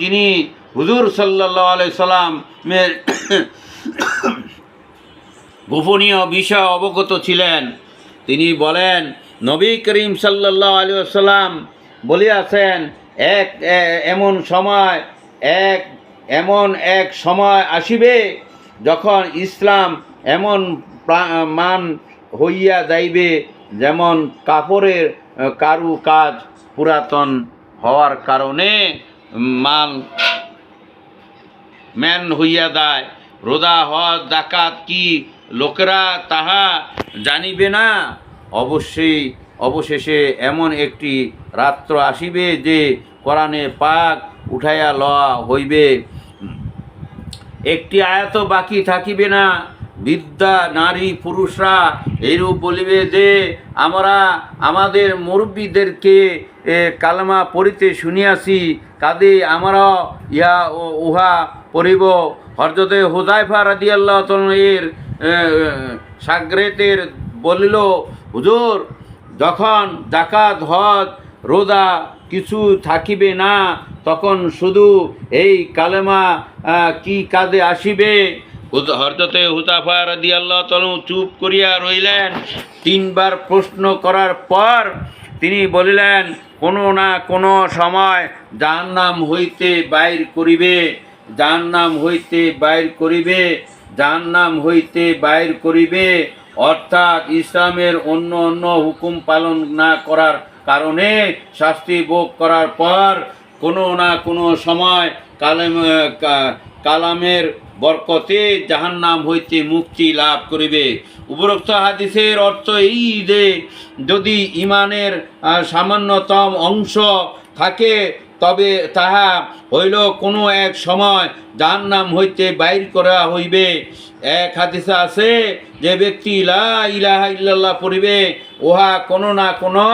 যিনি হুজুর সাল্লাহ সাল্লামের গোপনীয় বিষয় অবগত ছিলেন, তিনি বলেন, নবী করিম সাল্লাহ আলী সাল্লাম বলিয়াছেন, এক এমন সময়, এক, এমন এক সময় আসিবে যখন ইসলাম এমন মান হইয়া যাইবে যেমন কাপড়ের কারু কাজ পুরাতন হওয়ার কারণে। মান ম্যান হইয়া দেয় রোদা হজ ডাকাত কি লোকেরা তাহা জানিবে না? অবশ্যই অবশেষে এমন একটি রাত্র আসিবে যে কোরআনে পাক উঠাইয়া লওয়া হইবে। একটি আয়াত বাকি থাকিবে না। বিদ্যা, নারী, পুরুষরা এইরূপ বলিবে যে, আমরা আমাদের মুরব্বীদেরকে কালমা পড়িতে শুনিয়াছি, কাদে আমরা ইহা উহা পড়িব। হরজতে হুজাইফা রাদি আল্লাহ এর সাগরেতের বলিল, হুজুর, যখন জাকাত হজ, রোজা কিছু থাকিবে না, তখন শুধু এই কালেমা কি কাজে আসিবে? হরজতে হুতাফা রাদি আল্লাহ চুপ করিয়া রইলেন। তিনবার প্রশ্ন করার পর তিনি বলিলেন, কোনো না কোনো সময় যার নাম হইতে বাইর করিবে যার নাম হইতে বাইর করিবে যার নাম হইতে বাইর করিবে। অর্থাৎ ইসলামের অন্য অন্য হুকুম পালন না করার কারণে শাস্তি ভোগ করার পর কোনো না কোনো সময় কালেম কালামের বরকতে জাহান্নাম হইতে মুক্তি লাভ করিবে। উপরোক্ত হাদিসের অর্থ এই যে, যদি ইমানের সামান্যতম অংশ থাকে, তবে তাহা হইল কোনো এক সময় যার নাম হইতে বাইর করা হইবে। এক হাদিসে আছে যে ব্যক্তি লা ইলাহা ইল্লাল্লাহ পড়িবে, উহা কোনো না কোনো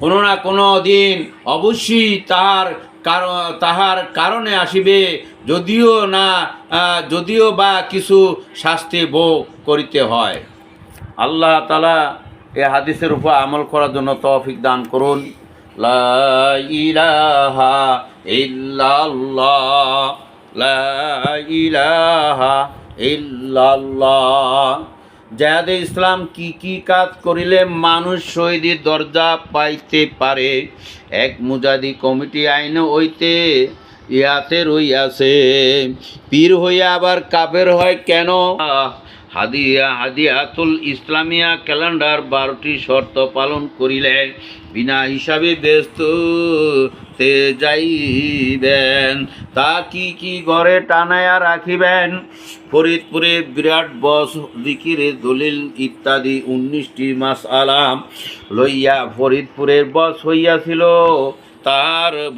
কোনো না কোনো দিন অবশ্যই তাহার কারণ তাহার কারণে আসিবে, যদিও না যদিও বা কিছু শাস্তি ভোগ করিতে হয়। আল্লাহ তালা এ হাদিসের উপর আমল করার জন্য তৌফিক দান করুন। লা ইলাহা ইল্লাল্লাহ, লা ইল্লাল্লাহ। জাহাদে ইসলাম কি কি কাজ করিলে মানুষ শহীদের দরজা পাইতে পারে? এক মুজাদি কমিটি আইন হইতে ইহাতে রইয়াছে। পীর হইয়া আবার কাপের হয় কেন? হাদিয়া, হাদিয়াতুল ইসলামিয়া ক্যালেন্ডার বারোটি শর্ত পালন করিলে বিনা হিসাবে ব্যস্ত তে যাইবেন। তা কি কি ঘরে টানায়া রাখিবেন? ফরিদপুরে বিরাট বস দিকিরে দলিল ইত্যাদি উনিশটি মাস আলাম লইয়া ফরিদপুরের বস হইয়াছিল। তার